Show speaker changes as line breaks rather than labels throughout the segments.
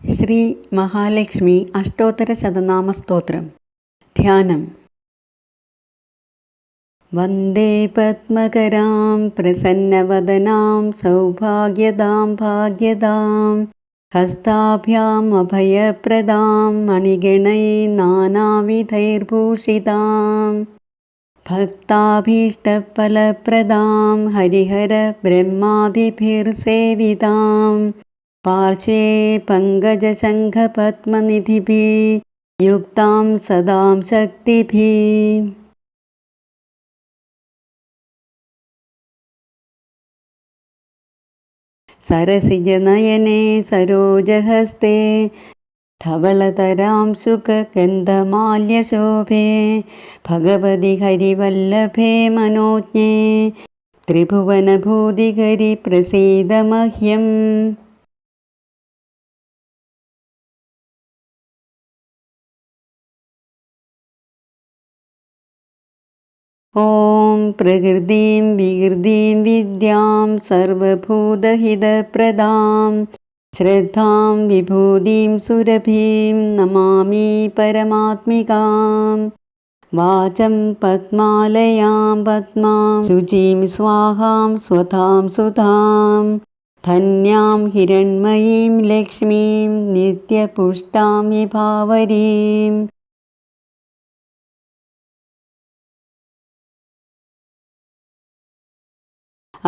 ശ്രീ മഹാലക്ഷ്മി അഷ്ടോത്തര ശതനാമ സ്തോത്രം. ധ്യാനം. വന്ദേ പത്മകരാം പ്രസന്നവദനാം സൗഭാഗ്യതാം ഭാഗ്യതാം ഹസ്താഭ്യാം അഭയപ്രദാം മണിഗണൈ നാനാവിധൈർഭൂഷിതാം ഭക്താഭീഷ്ടഫലപ്രദാം ഹരിഹര ബ്രഹ്മാതിഭിർസേവിതാം पार्श्वे पङ्कजशङ्खपद्मनिधिभिः युक्तां सदां शक्तिभिः सरसिजनयने सरोजहस्ते धवलतरां सुखगन्धमाल्यशोभे भगवति हरिवल्लभे मनोज्ञे त्रिभुवनभूतिहरि प्रसीदमह्यम् ॐ प्रकृतिं विकृतिं विद्यां सर्वभूतहितप्रदां श्रद्धां विभूतिं सुरभिं नमामि परमात्मिकां वाचं पद्मालयां पद्मां शुचिं स्वाहां स्वधां सुधां धन्यां हिरण्मयीं लक्ष्मीं नित्यपुष्टां विभावरीम्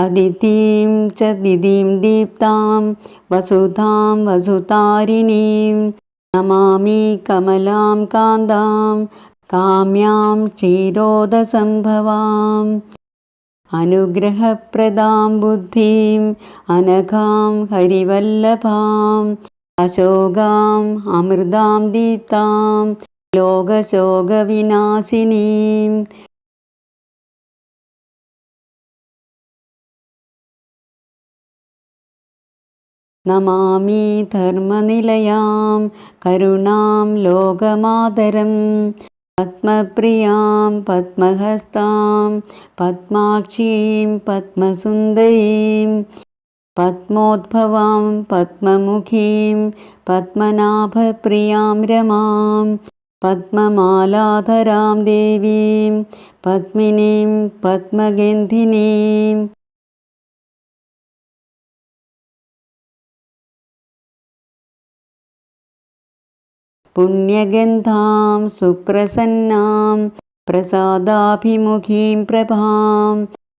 अदितिं च दिदिं दीप्तां वसुधां वसुतारिणीं नमामि कमलां कान्दां काम्यां क्षीरोदसम्भवाम् अनुग्रहप्रदां बुद्धिम् अनघां हरिवल्लभाम् अशोगाम् अमृतां दीप्तां लोकशोकविनाशिनीम् नमामि धर्मनिलयां करुणां लोकमातरं पद्मप्रियां पद्महस्तां पद्माक्षीं पद्मसुन्दरीं पद्मोद्भवां पद्ममुखीं पद्मनाभप्रियां रमां पद्ममालाधरां देवीं पद्मिनीं पद्मगन्धिनीम् पुण्यगन्धां सुप्रसन्नां प्रसादाभिमुखीं प्रभां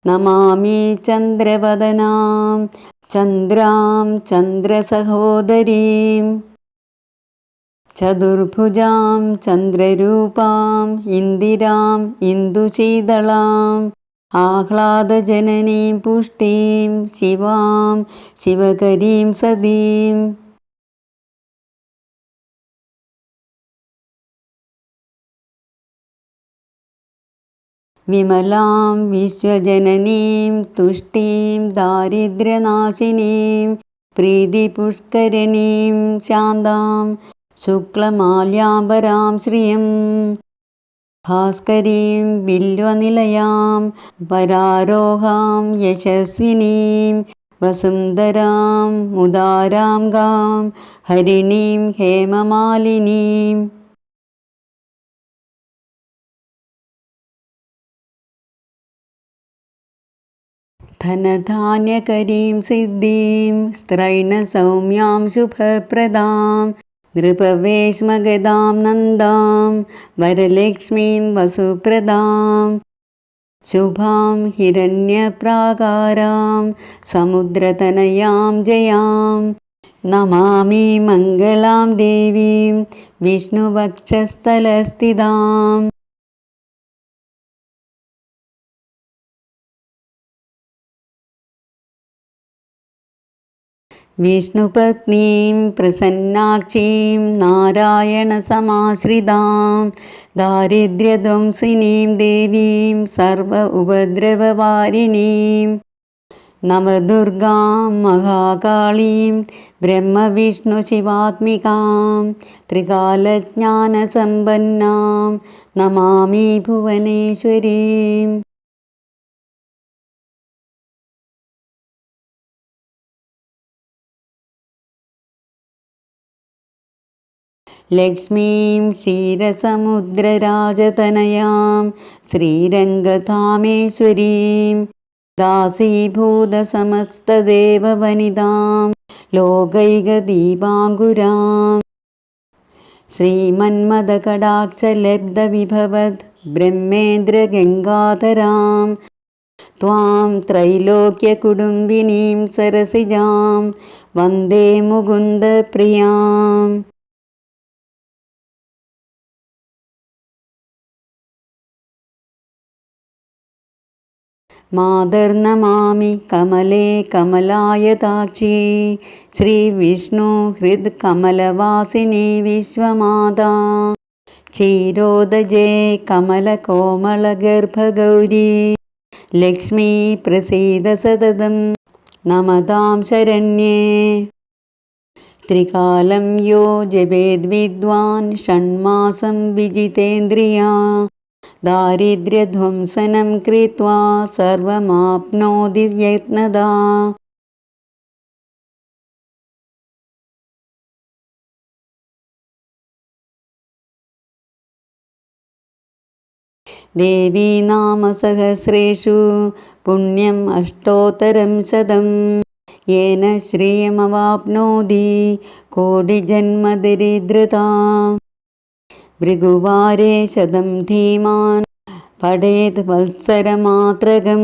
नमामि चन्द्रवदनां चन्द्रां चन्द्रसहोदरीं चतुर्भुजां चन्द्ररूपाम् इन्दिराम् इन्दुशीतलाम् आह्लादजननीं पुष्टिं शिवां शिवकरीं सदीम् विमलां विश्वजननीं तुष्टिं दारिद्र्यनाशिनीं प्रीतिपुष्करिणीं शान्तां शुक्लमाल्याम्बरां श्रियं भास्करीं बिल्वनिलयां परारोहां यशस्विनीं वसुन्धरां मुदारां गां हरिणीं हेममालिनीम् धनधान्यकरीं सिद्धिं स्त्रैणसौम्यां शुभप्रदां नृपवेश्मगदां नन्दां वरलक्ष्मीं वसुप्रदां शुभां हिरण्यप्राकारां समुद्रतनयां जयां नमामि मङ्गलां देवीं विष्णुवक्षस्थलस्थिताम् विष्णुपत्नीं प्रसन्नाक्षीं नारायणसमाश्रितां दारिद्र्यध्वंसिनीं देवीं सर्व उपद्रववारिणीं नवदुर्गां महाकालीं ब्रह्मविष्णुशिवात्मिकां त्रिकालज्ञानसम्पन्नां नमामि भुवनेश्वरीम् लक्ष्मीं क्षीरसमुद्रराजतनयां श्रीरङ्गधामेश्वरीं दासीभूतसमस्तदेववनितां लोकैकदीपाङ्कुराम् श्रीमन्मदकडाक्षलब्धविभवद् ब्रह्मेन्द्रगङ्गाधरां त्वां त्रैलोक्यकुटुम्बिनीं सरसिजां वन्दे मुकुन्दप्रियाम् मादर्नमामि कमले कमलायताक्षी श्रीविष्णु हृत्कमलवासिनी विश्वमाता क्षीरोदजे कमलकोमलगर्भगौरी लक्ष्मी प्रसीद सततं नमतां शरण्ये त्रिकालं यो जपेद्विद्वान् षण्मासं विजितेन्द्रिया दारिद्र्यध्वंसनं कृत्वा सर्वमाप्नोति यत्नदा। देवी नामसहस्रेषु पुण्यम् अष्टोत्तरं शतं येन श्रियमवाप्नोति कोटिजन्मदरिद्रता ഭൃഗുവാരേ ശതം ധീമാൻ. പടേത് വത്സരമാത്രകം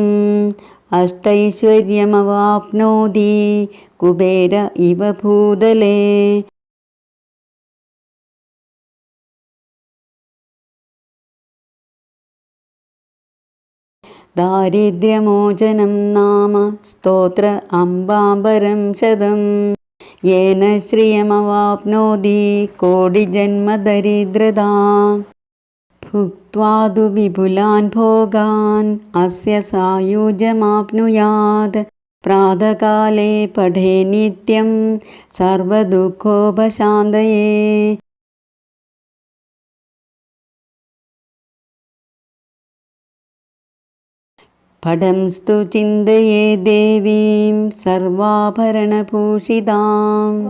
അഷ്ടൈശ്വര്യമവാപ്നോതി. കുബേര ഇവ ഭൂതലേ. ദാരിദ്ര്യമോചനം നാമ സ്തോത്ര അംബാംബരം ശതം. യേന ശ്രേയമവാപ്നോതി കോടിജന്മദരിദ്രതാ ഭുക്വാ തു വിപുലാൻ ഭോഗാൻ അസ്യ സായുജമാപ്നുയാത് പ്രാതകാലേ പഠേ നിത്യം സർവദുഃഖോപശാന്തയേ सर्वदुःखोपशान्तये पडंस्तु चिन्तये देवीं सर्वाभरणभूषिताम्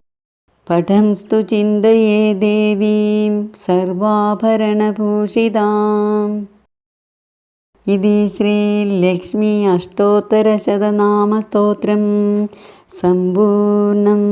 पठंस्तु चिन्तये देवीं सर्वाभरणभूषिताम् इति श्रीलक्ष्मी अष्टोत्तरशतनामस्तोत्रं सम्पूर्णम्